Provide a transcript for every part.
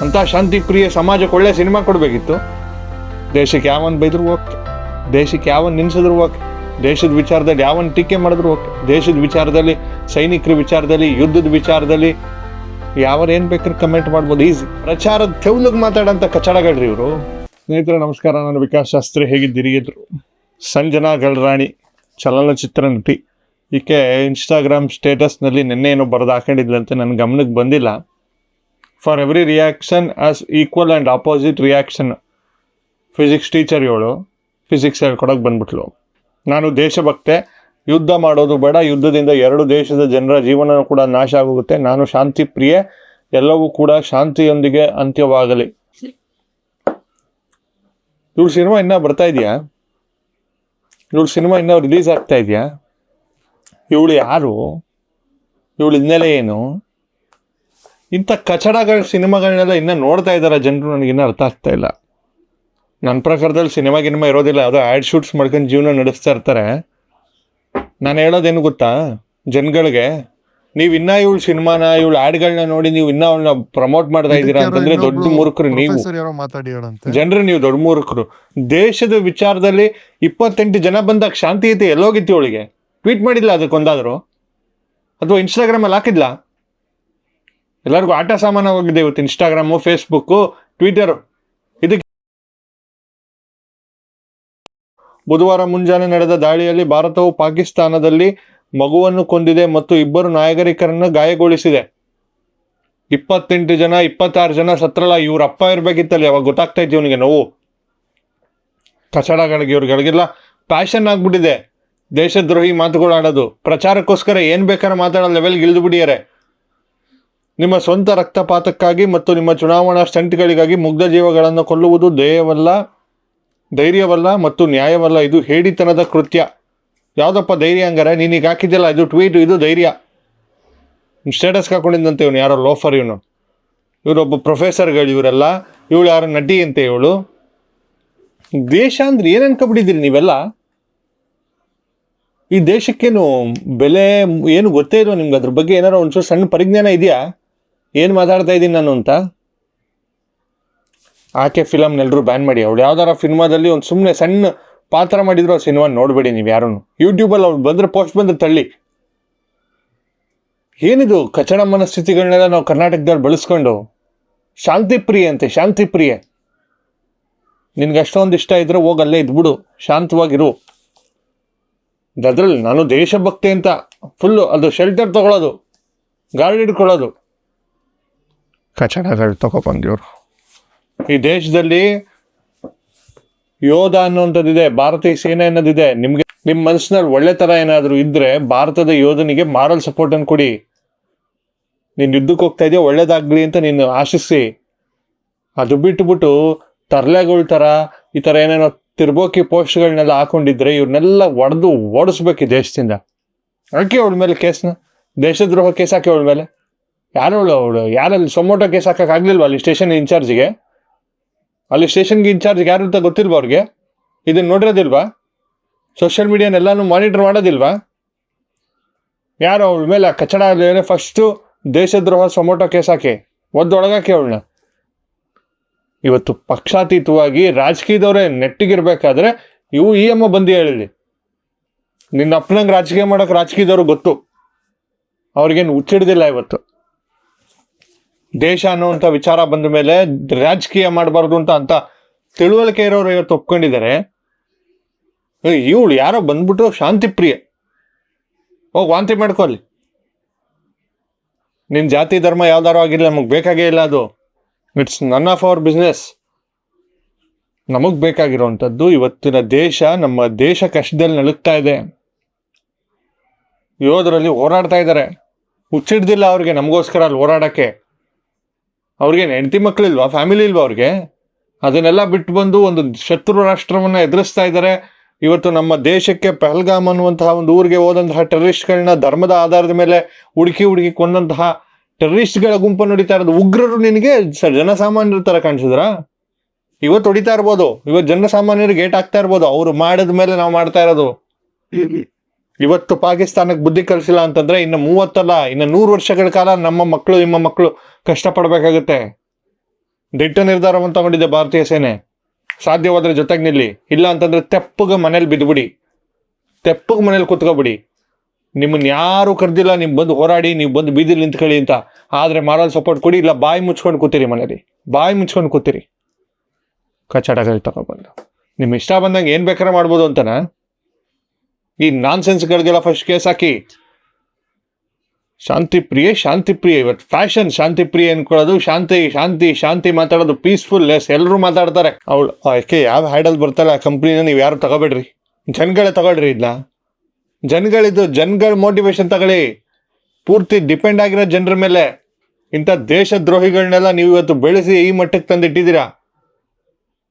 ಅಂತ ಶಾಂತಿ ಪ್ರಿಯ ಸಮಾಜಕ್ಕೆ ಒಳ್ಳೆ ಸಿನಿಮಾ ಕೊಡಬೇಕಿತ್ತು. ದೇಶಕ್ಕೆ ಯಾವನ್ ಬೈದ್ರು ಓಕೆ. ದೇಶಕ್ಕೆ ಯಾವನ್ ನಿನ್ಸಿದ್ರು ಓಕೆ. ದೇಶದ ವಿಚಾರದಲ್ಲಿ ಯಾವನ್ ಟೀಕೆ ಮಾಡಿದ್ರು ಓಕೆ. ದೇಶದ ವಿಚಾರದಲ್ಲಿ, ಸೈನಿಕರ ವಿಚಾರದಲ್ಲಿ, ಯುದ್ಧದ ವಿಚಾರದಲ್ಲಿ ಯಾವರು ಏನು ಬೇಕಾದ್ರೆ ಕಮೆಂಟ್ ಮಾಡ್ಬೋದು. ಈಸಿ ಪ್ರಚಾರದ ತೆವಲಿಗೆ ಮಾತಾಡೋಂಥ ಕಚಡಗಳ್ರಿ ಇವರು. ಸ್ನೇಹಿತರೆ, ನಮಸ್ಕಾರ. ನಾನು ವಿಕಾಸ್ ಶಾಸ್ತ್ರಿ. ಹೇಗಿದ್ದೀರಿ? ಸಂಜನಾ ಗಲ್ರಾಣಿ ಚಲನಚಿತ್ರ ನಟಿ. ಈಕೆ ಇನ್ಸ್ಟಾಗ್ರಾಮ್ ಸ್ಟೇಟಸ್ನಲ್ಲಿ ನಿನ್ನೆ ಏನೋ ಬರೆದು ಹಾಕೊಂಡಿದ್ಲಂತೆ. ನನ್ನ ಗಮನಕ್ಕೆ ಬಂದಿಲ್ಲ. For every reaction as equal and opposite reaction physics teacher ಇವಳು ಫಿಸಿಕ್ಸ್ ಹೇಳ್ಕೊಡೋಕೆ ಬಂದ್ಬಿಟ್ಲು. ನಾನು ದೇಶಭಕ್ತೆ, ಯುದ್ಧ ಮಾಡೋದು ಬೇಡ, ಯುದ್ಧದಿಂದ ಎರಡು ದೇಶದ ಜನರ ಜೀವನ ಕೂಡ ನಾಶ ಆಗೋಗುತ್ತೆ. ನಾನು ಶಾಂತಿ ಪ್ರಿಯೆ, ಎಲ್ಲವೂ ಕೂಡ ಶಾಂತಿಯೊಂದಿಗೆ ಅಂತ್ಯವಾಗಲಿ. ಇವಳು ಸಿನಿಮಾ ಇನ್ನೂ ಬರ್ತಾ ಇದೆಯಾ? ಇವಳು ಸಿನಿಮಾ ಇನ್ನೂ ರಿಲೀಸ್ ಆಗ್ತಾ ಇದೆಯಾ? ಇವಳು ಯಾರು? ಇವಳು ಹಿನ್ನೆಲೆ ಏನು? ಇಂಥ ಕಚಡಗಳ ಸಿನಿಮಾಗಳನ್ನೆಲ್ಲ ಇನ್ನೂ ನೋಡ್ತಾ ಇದ್ದಾರೆ ಜನರು ನನಗೆ ಇನ್ನೂ ಅರ್ಥ ಆಗ್ತಾ ಇಲ್ಲ. ನನ್ನ ಪ್ರಕಾರದಲ್ಲಿ ಸಿನಿಮಾ ಗಿನಿಮಾ ಇರೋದಿಲ್ಲ ಯಾವುದೋ ಆ್ಯಡ್ ಶೂಟ್ಸ್ ಮಾಡ್ಕೊಂಡು ಜೀವನ ನಡೆಸ್ತಾ ಇರ್ತಾರೆ. ನಾನು ಹೇಳೋದೇನು ಗೊತ್ತಾ? ಜನಗಳಿಗೆ ನೀವು ಇನ್ನೂ ಇವಳು ಸಿನಿಮಾನ ಇವಳು ಆ್ಯಡ್ಗಳನ್ನ ನೋಡಿ ನೀವು ಇನ್ನೂ ಅವಳನ್ನ ಪ್ರಮೋಟ್ ಮಾಡ್ತಾ ಇದ್ದೀರಾ ಅಂತಂದ್ರೆ ದೊಡ್ಡ ಮೂರ್ಖರು ನೀವು. ಜನರು ನೀವು ದೊಡ್ಡ ಮೂರ್ಖರು. ದೇಶದ ವಿಚಾರದಲ್ಲಿ ಇಪ್ಪತ್ತೆಂಟು ಜನ ಬಂದಾಗ ಶಾಂತಿ ಐತೆ ಎಲ್ಲೋಗಿತ್ತು ಇವಳಿಗೆ. ಟ್ವೀಟ್ ಮಾಡಿಲ್ಲ ಅದಕ್ಕೊಂದಾದ್ರು? ಅಥವಾ ಇನ್ಸ್ಟಾಗ್ರಾಮಲ್ಲಿ ಹಾಕಿದ್ಲಾ? ಎಲ್ಲರಿಗೂ ಆಟ ಸಾಮಾನ್ಯವಾಗಿದೆ ಇವತ್ತು ಇನ್ಸ್ಟಾಗ್ರಾಮು ಫೇಸ್ಬುಕ್ಕು ಟ್ವಿಟರು ಇದಕ್ಕೆ ಬುಧವಾರ ಮುಂಜಾನೆ ನಡೆದ ದಾಳಿಯಲ್ಲಿ ಭಾರತವು ಪಾಕಿಸ್ತಾನದಲ್ಲಿ ಮಗುವನ್ನು ಕೊಂದಿದೆ ಮತ್ತು ಇಬ್ಬರು ನಾಗರಿಕರನ್ನು ಗಾಯಗೊಳಿಸಿದೆ. ಇಪ್ಪತ್ತೆಂಟು ಜನ, ಇಪ್ಪತ್ತಾರು ಜನ ಸತ್ರಲ್ಲ ಇವ್ರ ಅಪ್ಪ ಇರ್ಬೇಕಿತ್ತಲ್ಲಿ ಯಾವಾಗ ಗೊತ್ತಾಗ್ತಾ ಇತ್ತು ಇವನಿಗೆ ನೋವು? ಕಚಡಗಳಿಗೆ ಇವ್ರಿಗಳಿಗೆಲ್ಲ ಪ್ಯಾಷನ್ ಆಗ್ಬಿಟ್ಟಿದೆ. ದೇಶದ್ರೋಹಿ ಮಾತುಗಳು ಆಡೋದು. ಪ್ರಚಾರಕ್ಕೋಸ್ಕರ ಏನು ಬೇಕಾದ್ರೆ ಮಾತಾಡೋ ಲೆವೆಲ್ಗೆ ಇಳಿದು ಬಿಡಿಯಾರೆ ನಿಮ್ಮ ಸ್ವಂತ ರಕ್ತಪಾತಕ್ಕಾಗಿ ಮತ್ತು ನಿಮ್ಮ ಚುನಾವಣಾ ಸ್ಟಂಟ್ಗಳಿಗಾಗಿ ಮುಗ್ಧ ಜೀವಗಳನ್ನು ಕೊಲ್ಲುವುದು ಧ್ಯೇಯವಲ್ಲ, ಧೈರ್ಯವಲ್ಲ ಮತ್ತು ನ್ಯಾಯವಲ್ಲ. ಇದು ಹೇಡಿತನದ ಕೃತ್ಯ. ಯಾವುದಪ್ಪ ಧೈರ್ಯ ಹಂಗಾರೆ? ನೀನೀಗ ಹಾಕಿದ್ಯಲ್ಲ, ಇದು ಟ್ವೀಟ್ ಇದು ಧೈರ್ಯ. ಸ್ಟೇಟಸ್ಗೆ ಹಾಕೊಂಡಿದ್ದಂತೆ ಇವನು, ಯಾರೋ ಲೋಫರ್ ಇವನು. ಇವರೊಬ್ಬ ಪ್ರೊಫೆಸರ್ಗಳು ಇವರೆಲ್ಲ, ಇವಳು ಯಾರೋ ನಟಿ ಅಂತೆ ಇವಳು ದೇಶ ಅಂದ್ರೆ ಏನು ಅನ್ಕೊಬಿಟ್ಟಿದ್ದೀರಿ ನೀವೆಲ್ಲ? ಈ ದೇಶಕ್ಕೇನು ಬೆಲೆ, ಏನು ಗೊತ್ತೇ ಇರೋ ನಿಮ್ಗೆ? ಅದ್ರ ಬಗ್ಗೆ ಏನಾರು ಒಂಚೂರು ಸಣ್ಣ ಪರಿಜ್ಞಾನ ಇದೆಯಾ? ಏನು ಮಾತಾಡ್ತಾ ಇದ್ದೀನಿ ನಾನು ಅಂತ? ಆಕೆ ಫಿಲಮ್ನೆಲ್ಲರೂ ಬ್ಯಾನ್ ಮಾಡಿ. ಅವಳು ಯಾವ್ದಾರ ಸಿನಿಮಾದಲ್ಲಿ ಒಂದು ಸುಮ್ಮನೆ ಸಣ್ಣ ಪಾತ್ರ ಮಾಡಿದ್ರು ಆ ಸಿನಿಮಾ ನೋಡಬೇಡಿ ನೀವು ಯಾರೂ ಯೂಟ್ಯೂಬಲ್ಲಿ ಅವ್ಳು ಬಂದರೆ ಪೋಸ್ಟ್ ಬಂದರೆ ತಳ್ಳಿ. ಏನಿದು ಕಚಡ ಮನಸ್ಥಿತಿಗಳನ್ನೆಲ್ಲ ನಾವು ಕರ್ನಾಟಕದಲ್ಲಿ ಬಳಸ್ಕೊಂಡು? ಶಾಂತಿ ಪ್ರಿಯ ಅಂತೆ ಶಾಂತಿ ಪ್ರಿಯ ನಿನ್ಗೆ ಅಷ್ಟೊಂದು ಇಷ್ಟ ಇದ್ದರೆ ಹೋಗಿ ಅಲ್ಲೇ ಇದ್ಬಿಡು. ಶಾಂತವಾಗಿರು. ಅದ್ರಲ್ಲಿ ನಾನು ದೇಶಭಕ್ತಿ ಅಂತ ಫುಲ್ಲು ಅದು ಶೆಲ್ಟರ್ ತಗೊಳ್ಳೋದು ಗಾರ್ಡ್ ಹಿಡ್ಕೊಳ್ಳೋದು. ಕಚಡಗಳು ತಗೊಬಂದಿವ್ರು ಈ ದೇಶದಲ್ಲಿ ಯೋಧ ಅನ್ನುವಂಥದ್ದಿದೆ ಭಾರತೀಯ ಸೇನೆ ಅನ್ನೋದಿದೆ ನಿಮಗೆ ನಿಮ್ಮ ಮನಸ್ಸಿನಲ್ಲಿ ಒಳ್ಳೆ ಥರ ಏನಾದರೂ ಇದ್ದರೆ ಭಾರತದ ಯೋಧನಿಗೆ ಮಾರಲ್ ಸಪೋರ್ಟನ್ನು ಕೊಡಿ ನೀನು ಯುದ್ಧಕ್ಕೆ ಹೋಗ್ತಾ ಇದೆಯಾ ಒಳ್ಳೇದಾಗಲಿ ಅಂತ ನೀನು ಆಶಿಸಿ ಅದು ಬಿಟ್ಟುಬಿಟ್ಟು ತರ್ಲೆಗಳ ಥರ ಈ ಥರ ಏನೇನೋ ತಿರ್ಬೋಕಿ ಪೋಸ್ಟ್ಗಳನ್ನೆಲ್ಲ ಹಾಕೊಂಡಿದ್ರೆ ಇವ್ರನ್ನೆಲ್ಲ ಒಡೆದು ಓಡಿಸ್ಬೇಕು ಈ ದೇಶದಿಂದ. ಹಾಕಿ ಅವಳ ಮೇಲೆ ಕೇಸ್ನ? ದೇಶದ್ರೋಹ ಕೇಸ್ ಹಾಕಿ ಅವಳ ಮೇಲೆ? ಯಾರು ಅವಳು? ಯಾರಲ್ಲಿ ಸೊಮೋಟೋ ಕೇಸ್ ಹಾಕೋಕ್ಕಾಗಲಿಲ್ವ ಅಲ್ಲಿ ಸ್ಟೇಷನ್ ಇನ್ಚಾರ್ಜಿಗೆ? ಅಲ್ಲಿ ಸ್ಟೇಷನ್ಗೆ ಇನ್ಚಾರ್ಜ್ಗೆ ಯಾರು ಅಂತ ಗೊತ್ತಿಲ್ವಾ ಅವ್ರಿಗೆ? ಇದನ್ನು ನೋಡಿರೋದಿಲ್ವಾ? Social ಮೀಡಿಯಾನೆಲ್ಲಾನು monitor ಮಾಡೋದಿಲ್ವಾ? ಯಾರು ಅವಳ ಮೇಲೆ ಕಚಡ ಏನೇ ಫಸ್ಟು ದೇಶದ್ರೋಹ ಸೊಮೋಟೋ ಕೇಸ್ ಹಾಕಿ, ಒದ್ದೊಳಗಾಕಿ ಅವಳನ್ನ. ಇವತ್ತು ಪಕ್ಷಾತೀತವಾಗಿ ರಾಜಕೀಯದವರೇ ನೆಟ್ಟಿಗಿರ್ಬೇಕಾದ್ರೆ ಇವು ಈ ಅಮ್ಮ ಬಂದು ಹೇಳಿ ನಿನ್ನ ಅಪ್ಪನಂಗೆ ರಾಜಕೀಯ ಮಾಡೋಕೆ ರಾಜಕೀಯದವ್ರು ಗೊತ್ತು. ಅವ್ರಿಗೇನು ಹುಚ್ಚಿಡ್ದಿಲ್ಲ ಇವತ್ತು. ದೇಶ ಅನ್ನುವಂಥ ವಿಚಾರ ಬಂದ ಮೇಲೆ ರಾಜಕೀಯ ಮಾಡಬಾರ್ದು ಅಂತ ಅಂತ ತಿಳುವಳಿಕೆ ಇರೋರು ಇವತ್ತು ಒಪ್ಕೊಂಡಿದ್ದಾರೆ. ಇವಳು ಯಾರೋ ಬಂದ್ಬಿಟ್ಟು ಶಾಂತಿ ಪ್ರಿಯ. ಓ, ವಾಂತಿ ಮಾಡ್ಕೊಳ್ಳಿ ನಿನ್ನ ಜಾತಿ ಧರ್ಮ ಯಾವ್ದಾರು ಆಗಿರಲಿ ನಮಗೆ ಬೇಕಾಗೇ ಇಲ್ಲ ಅದು. It's none of our business ನಮಗೆ ಬೇಕಾಗಿರುವಂಥದ್ದು ಇವತ್ತಿನ ದೇಶ, ನಮ್ಮ ದೇಶ ಕಷ್ಟದಲ್ಲಿ ನಲುಗ್ತಾ ಇದೆ. ಯೋಧರಲ್ಲಿ ಹೋರಾಡ್ತಾ ಇದ್ದಾರೆ. ಹುಚ್ಚಿಡ್ದಿಲ್ಲ ಅವ್ರಿಗೆ, ನಮಗೋಸ್ಕರ ಅಲ್ಲಿ ಹೋರಾಡೋಕ್ಕೆ. ಅವ್ರಿಗೆ ಹೆಂಡತಿ ಮಕ್ಕಳಿಲ್ವಾ ಫ್ಯಾಮಿಲಿ ಇಲ್ವಾ ಅವ್ರಿಗೆ? ಅದನ್ನೆಲ್ಲ ಬಿಟ್ಟು ಬಂದು ಒಂದು ಶತ್ರು ರಾಷ್ಟ್ರವನ್ನು ಎದುರಿಸ್ತಾ ಇದ್ದಾರೆ ಇವತ್ತು ನಮ್ಮ ದೇಶಕ್ಕೆ ಪಹಲ್ಗಾಮ್ ಅನ್ನುವಂತಹ ಒಂದು ಊರಿಗೆ ಹೋದಂತಹ ಟೆರರಿಸ್ಟ್ಗಳನ್ನ ಧರ್ಮದ ಆಧಾರದ ಮೇಲೆ ಹುಡುಕಿ ಹುಡುಕಿ ಕೊಂದಂತಹ ಟೆರರಿಸ್ಟ್ಗಳ ಗುಂಪನ್ನು ಹೊಡಿತಾ ಇರೋದು. ಉಗ್ರರು ನಿನಗೆ ಜನಸಾಮಾನ್ಯರ ಥರ ಕಾಣಿಸಿದ್ರ? ಇವತ್ತು ಹೊಡಿತಾ ಇರ್ಬೋದು. ಇವತ್ತು ಜನಸಾಮಾನ್ಯರಿಗೆ ಗೇಟ್ ಆಗ್ತಾ ಇರ್ಬೋದು. ಅವರು ಮಾಡಿದ ಮೇಲೆ ನಾವು ಮಾಡ್ತಾ ಇರೋದು. ಇವತ್ತು ಪಾಕಿಸ್ತಾನಕ್ಕೆ ಬುದ್ಧಿ ಕಲಿಸಿಲ್ಲ ಅಂತಂದ್ರೆ ಇನ್ನು ಮೂವತ್ತಲ್ಲ, ಇನ್ನು ನೂರು ವರ್ಷಗಳ ಕಾಲ ನಮ್ಮ ಮಕ್ಕಳು, ನಿಮ್ಮ ಮಕ್ಕಳು ಕಷ್ಟಪಡಬೇಕಾಗುತ್ತೆ. ದಿಟ್ಟ ನಿರ್ಧಾರವನ್ನು ತಗೊಂಡಿದೆ ಭಾರತೀಯ ಸೇನೆ. ಸಾಧ್ಯವಾದ್ರೆ ಜೊತೆಗೆ ನಿಲ್ಲಿ. ಇಲ್ಲ ಅಂತಂದ್ರೆ ತೆಪ್ಪಗೆ ಮನೇಲಿ ಬಿದ್ದುಬಿಡಿ ತೆಪ್ಪಗೆ ಮನೇಲಿ ಕುತ್ಕೋಬಿಡಿ. ನಿಮ್ಮನ್ನ ಯಾರು ಕರೆದಿಲ್ಲ, ನೀವು ಬಂದು ಹೋರಾಡಿ, ನೀವು ಬಂದು ಬೀದಿಲಿ ನಿಂತ್ಕೊಳ್ಳಿ ಅಂತ. ಆದರೆ ಮಾರಲ್ ಸಪೋರ್ಟ್ ಕೊಡಿ, ಇಲ್ಲ ಬಾಯಿ ಮುಚ್ಕೊಂಡು ಕೂತಿರಿ ಮನೇಲಿ. ಬಾಯಿ ಮುಚ್ಕೊಂಡು ಕೂತಿರಿ. ಕಚಡಗಳು ತಗೊಬಂದು. ನಿಮ್ಮ ಇಷ್ಟ ಬಂದಂಗೆ ಏನು ಬೇಕಾದ್ರೆ ಮಾಡ್ಬೋದು ಅಂತನಾ? ಈ ನಾನ್ ಸೆನ್ಸ್ಗಳಿಗೆಲ್ಲ ಫಸ್ಟ್ ಕೇಸ್ ಹಾಕಿ. ಶಾಂತಿ ಪ್ರಿಯೆ ಶಾಂತಿ ಪ್ರಿಯೆ. ಇವತ್ತು ಫ್ಯಾಷನ್ ಶಾಂತಿ ಪ್ರಿಯೆ ಅನ್ಕೊಳ್ಳೋದು ಶಾಂತಿ ಶಾಂತಿ ಶಾಂತಿ ಮಾತಾಡೋದು ಪೀಸ್ಫುಲ್ ಲೆಸ್ ಎಲ್ಲರೂ ಮಾತಾಡ್ತಾರೆ. ಅವಳು ಯಾಕೆ, ಯಾವ ಹ್ಯಾಡಲ್ ಬರ್ತಾಳೆ ಆ ಕಂಪ್ನಿನ ನೀವು ಯಾರು ತಗೋಬೇಡ್ರಿ? ಜನಗಳೇ ತಗೊಳ್ರಿ ಇದನ್ನ ಜನಗಳಿದ್ದು ಜನಗಳ ಮೋಟಿವೇಶನ್ ತಗೊಳ್ಳಿ. ಪೂರ್ತಿ ಡಿಪೆಂಡ್ ಆಗಿರೋ ಜನರ ಮೇಲೆ. ಇಂಥ ದೇಶದ್ರೋಹಿಗಳನ್ನೆಲ್ಲ ನೀವು ಇವತ್ತು ಬೆಳೆಸಿ ಈ ಮಟ್ಟಕ್ಕೆ ತಂದಿಟ್ಟಿದ್ದೀರಾ?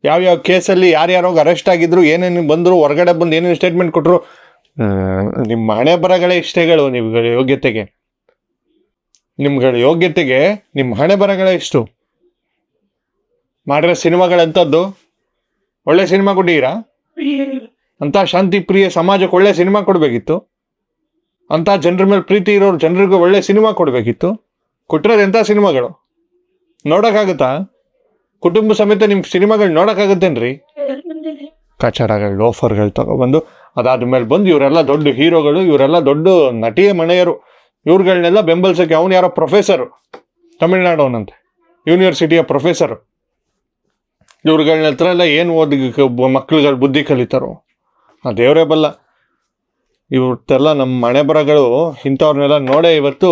ಯಾವ್ಯಾವ ಕೇಸಲ್ಲಿ ಯಾರ್ಯಾರೋಗ ಅರೆಸ್ಟ್ ಆಗಿದ್ರು, ಏನೇನು ಬಂದರು, ಹೊರಗಡೆ ಬಂದು ಏನೇನು ಸ್ಟೇಟ್ಮೆಂಟ್ ಕೊಟ್ಟರು ನಿಮ್ಮ ಹಣೆ ಬರಗಳ ಇಷ್ಟೇಗಳು ನಿಮ್ಗಳ ಯೋಗ್ಯತೆಗೆ. ನಿಮ್ಗಳ ಯೋಗ್ಯತೆಗೆ ನಿಮ್ಮ ಹಣೆ ಬರಗಳ ಇಷ್ಟು. ಮಾಡಿರೋ ಸಿನಿಮಾಗಳಂಥದ್ದು ಒಳ್ಳೆ ಸಿನಿಮಾ ಕೊಟ್ಟಿದ್ದೀರಾ? ಅಂತ ಶಾಂತಿ ಪ್ರಿಯ ಸಮಾಜಕ್ಕೆ ಒಳ್ಳೆ ಸಿನಿಮಾ ಕೊಡಬೇಕಿತ್ತು. ಅಂತ ಜನರ ಮೇಲೆ ಪ್ರೀತಿ ಇರೋರು ಜನರಿಗೂ ಒಳ್ಳೆ ಸಿನಿಮಾ ಕೊಡಬೇಕಿತ್ತು. ಕೊಟ್ಟಿರೋದು ಎಂಥ ಸಿನಿಮಾಗಳು? ನೋಡೋಕ್ಕಾಗುತ್ತಾ? ಕುಟುಂಬ ಸಮೇತ ನಿಮ್ಮ ಸಿನಿಮಾಗಳು ನೋಡೋಕ್ಕಾಗುತ್ತೇನ್ರಿ? ಕಚಡಗಳು ಲೋಫರ್ಗಳು ತಗೊಬಂದು ಅದಾದ್ಮೇಲೆ ಬಂದು ಇವರೆಲ್ಲ ದೊಡ್ಡ ಹೀರೋಗಳು, ಇವರೆಲ್ಲ ದೊಡ್ಡ ನಟಿಯ ಮನೆಯರು. ಇವ್ರುಗಳನ್ನೆಲ್ಲ ಬೆಂಬಲಿಸೋಕೆ ಅವನು ಯಾರೋ ಪ್ರೊಫೆಸರು ತಮಿಳ್ನಾಡು ಅವನಂತೆ ಯೂನಿವರ್ಸಿಟಿಯ ಪ್ರೊಫೆಸರು ಇವ್ರುಗಳನ್ನ ಹತ್ರ ಎಲ್ಲ ಏನು ಓದಿ ಮಕ್ಳುಗಳು ಬುದ್ಧಿ ಕಲಿತಾರೋ, ಆ ದೇವರೇ ಬಲ್ಲ. ಇವತ್ತೆಲ್ಲ ನಮ್ಮ ಮನೆ ಬರಗಳು ಇಂಥವ್ರನ್ನೆಲ್ಲ ನೋಡೇ ಇವತ್ತು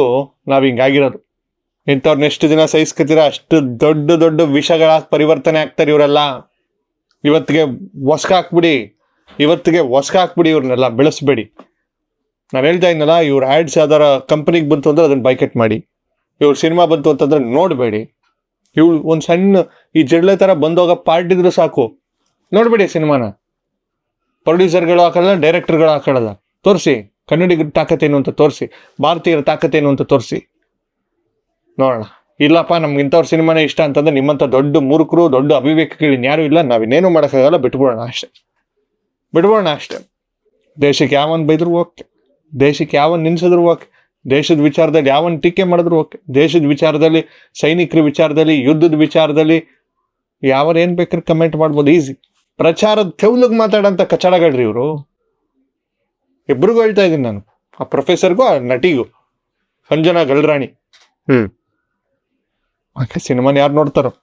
ನಾವು ಹಿಂಗಾಗಿರೋದು ಇಂಥವ್ರನ್ನ ಎಷ್ಟು ದಿನ ಸಹಿಸ್ಕೊತೀರ, ಅಷ್ಟು ದೊಡ್ಡ ದೊಡ್ಡ ವಿಷಗಳಾಗಿ ಪರಿವರ್ತನೆ ಆಗ್ತಾರೆ ಇವರೆಲ್ಲ. ಇವತ್ತಿಗೆ ಹೊಸ್ಕ ಹಾಕ್ಬಿಡಿ ಇವತ್ತಿಗೆ ಹೊಸ್ಕ ಹಾಕ್ಬಿಡಿ, ಇವ್ರನ್ನೆಲ್ಲ ಬೆಳೆಸ್ಬೇಡಿ. ನಾನು ಹೇಳ್ತಾ ಇದ್ನಲ್ಲ, ಇವ್ರ ಆ್ಯಡ್ಸ್ ಯಾವ್ದಾರ ಕಂಪ್ನಿಗೆ ಬಂತು ಅಂದರೆ ಅದನ್ನು ಬೈಕೆಟ್ ಮಾಡಿ. ಇವ್ರ ಸಿನಿಮಾ ಬಂತು ಅಂತಂದ್ರೆ ನೋಡಬೇಡಿ. ಇವ್ಳು ಒಂದು ಸಣ್ಣ, ಈ ಜಡ್ಲೆ ಥರ ಬಂದೋಗ ಪಾರ್ಟಿದ್ರು ಸಾಕು. ನೋಡಬೇಡಿ ಸಿನಿಮಾನ. ಪ್ರೊಡ್ಯೂಸರ್ಗಳು ಹಾಕೋಲ್ಲ ಡೈರೆಕ್ಟರ್ಗಳು ಹಾಕೊಳ್ಳಲ್ಲ ತೋರಿಸಿ, ಕನ್ನಡಿಗರ ತಾಕತ್ತೇನು ಅಂತ ತೋರಿಸಿ, ಭಾರತೀಯರ ತಾಕತ್ತೇನು ಅಂತ ತೋರಿಸಿ. ನೋಡೋಣ. ಇಲ್ಲಪ್ಪ, ನಮ್ಗೆ ಇಂಥವ್ರ ಸಿನಿಮಾನೇ ಇಷ್ಟ ಅಂತಂದ್ರೆ ನಿಮ್ಮಂಥ ದೊಡ್ಡ ಮೂರ್ಖರು, ದೊಡ್ಡ ಅಭಿವ್ಯಕ್ತಿಗಳು ಇನ್ಯಾರು ಇಲ್ಲ. ನಾವಿನ್ನೇನು ಮಾಡೋಕ್ಕಾಗಲ್ಲ, ಬಿಟ್ಬಿಡೋಣ ಅಷ್ಟೇ. ಬಿಟ್ಬಿಡೋಣ ಅಷ್ಟೆ. ದೇಶಕ್ಕೆ ಯಾವನ್ ಬೈದ್ರು ಓಕೆ. ದೇಶಕ್ಕೆ ಯಾವನ್ ನಿನ್ಸಿದ್ರು ಓಕೆ. ದೇಶದ ವಿಚಾರದಲ್ಲಿ ಯಾವನ್ ಟೀಕೆ ಮಾಡಿದ್ರು ಓಕೆ. ದೇಶದ ವಿಚಾರದಲ್ಲಿ ಸೈನಿಕರ ವಿಚಾರದಲ್ಲಿ ಯುದ್ಧದ ವಿಚಾರದಲ್ಲಿ ಯಾವರು ಏನು ಬೇಕಾದ್ರೆ ಕಮೆಂಟ್ ಮಾಡ್ಬೋದು. ಈಸಿ ಪ್ರಚಾರದ ತೆವ್ಲಿಗೆ ಮಾತಾಡೋಂಥ ಕಚಡಗಳ್ರಿ ಇವರು. ಇಬ್ರಿಗೂ ಹೇಳ್ತಾ ಇದ್ದೀನಿ ನಾನು. ಆ ಪ್ರೊಫೆಸರ್ಗೂ ಆ ನಟಿಗೂ. ಸಂಜನಾ ಗಲ್ರಾಣಿ. ಹ್ಞೂ ಸಿನಿಮಾನ ಯಾರು ನೋಡ್ತಾರೋ?